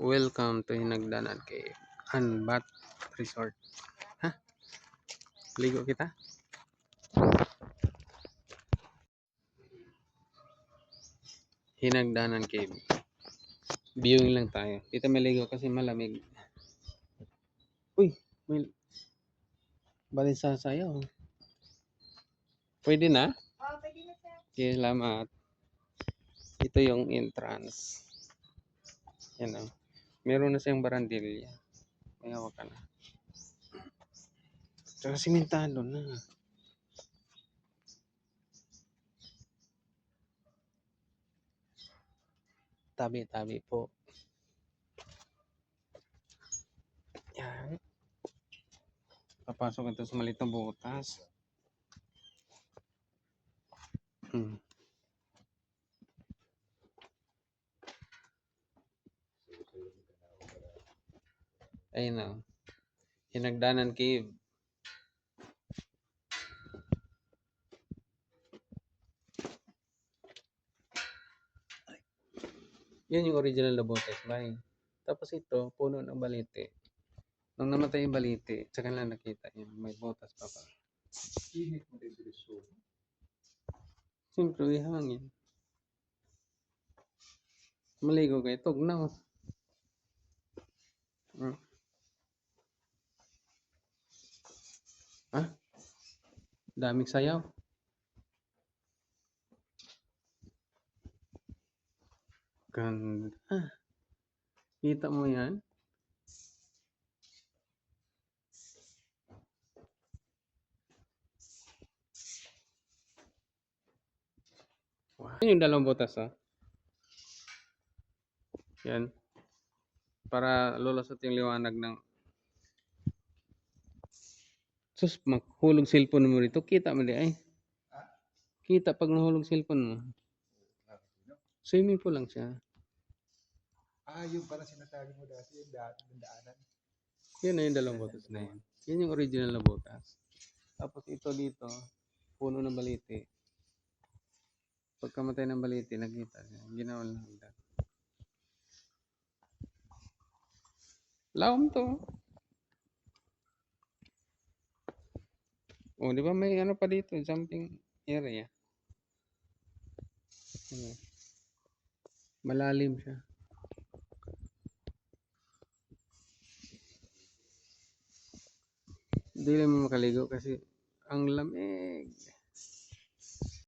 Welcome to Hinagdanan Cave and Bat Resort. Ha? Ligo kita? Hinagdanan Cave. Viewing lang tayo. Dito maligo kasi malamig. Uy, may balisa sa'yo. Pwede na? Oh, pwede na sir. Okay, salamat. Ito yung entrance. Yan o. Meron na siyang barandilya. May hawak ka na. Tsaka simentado na. Tabi-tabi po. Yan. Papasok ito sa maliit na butas. Hmm. Ayun na. Hinagdanan cave. Yan yung original na botes, bay. Tapos ito, puno ng balite. Nung namatay yung balite, tsaka lang nakita yun. May botas pa pa. Init mo din diretso. Siyempre, hangin. Maligo kayo. Tugnaw. Hmm. Ah? Daming sayaw. Ganda. Kita mo yan? Wow. Yan yung dalawang butas, ha? Yan. Para lulusot yung liwanag ng Sus, maghulog cellphone mo rito. Kita mo di ay. Kita pag nahulog cellphone mo. Swimming pool lang siya. Ah, yung parang sinasabi mo dati, yung daan, yung daanan. Yan na yung dalawang butas na yan. Yan yung original na butas. Tapos ito dito, puno ng baliti. Pagkamatay ng baliti, nakita niya. Ginawa lang hagdan. Lawam to. Oh, di ba may ano pa dito, jumping area. Ano? Malalim siya. Hindi lang makaligo kasi ang lamig.